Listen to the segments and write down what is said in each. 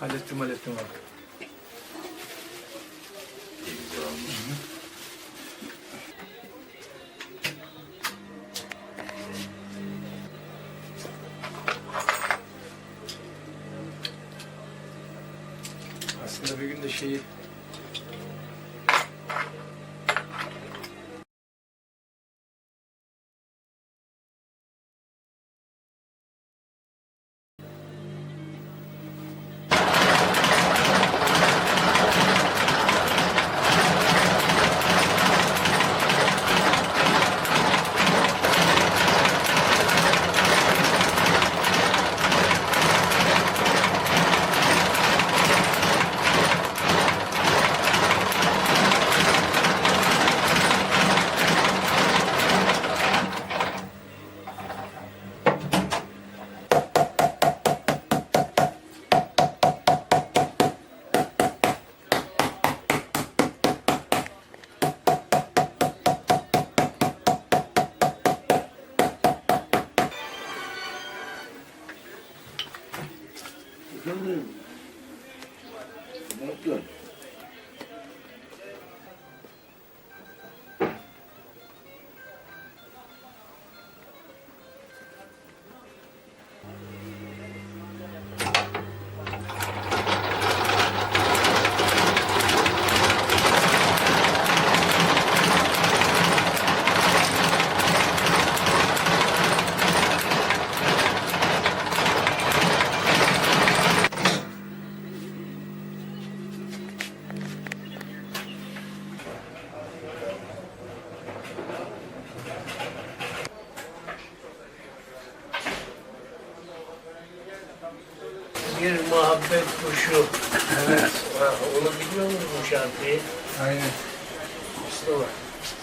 Hallettim hallettim abi. Aslında bir gün de şeyi Efendim. Ne yapıyorsun? Bir muhabbet kuşu. Evet. Onu biliyor musun bu şarkıyı? aynen. Mustafa.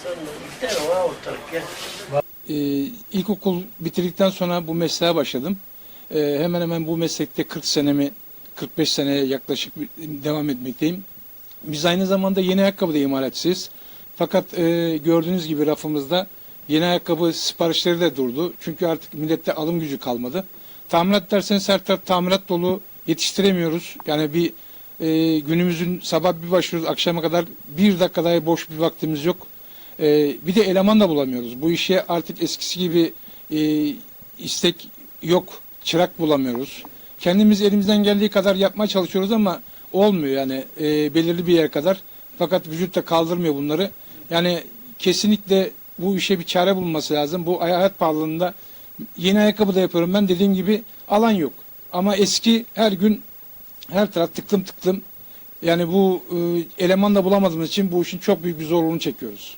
Sen de bir tane var ortak gel. Ee, ilkokul bitirdikten sonra bu mesleğe başladım. Ee, hemen hemen bu meslekte 40 senemi 45 seneye yaklaşık devam etmekteyim. Biz aynı zamanda yeni ayakkabı da imalatçıyız. Fakat e, gördüğünüz gibi rafımızda yeni ayakkabı siparişleri de durdu. Çünkü artık millette alım gücü kalmadı. Tamirat derseniz her taraf tamirat dolu yetiştiremiyoruz. Yani bir e, günümüzün sabah bir başlıyoruz akşama kadar bir dakika boş bir vaktimiz yok. Ee, bir de eleman da bulamıyoruz. Bu işe artık eskisi gibi e, istek yok. Çırak bulamıyoruz. Kendimiz elimizden geldiği kadar yapmaya çalışıyoruz ama olmuyor yani e, belirli bir yer kadar. Fakat vücut da kaldırmıyor bunları. Yani kesinlikle bu işe bir çare bulunması lazım. Bu hayat pahalılığında yeni ayakkabı da yapıyorum ben dediğim gibi alan yok. Ama eski her gün her taraf tıklım tıklım. Yani bu e, eleman da bulamadığımız için bu işin çok büyük bir zorluğunu çekiyoruz.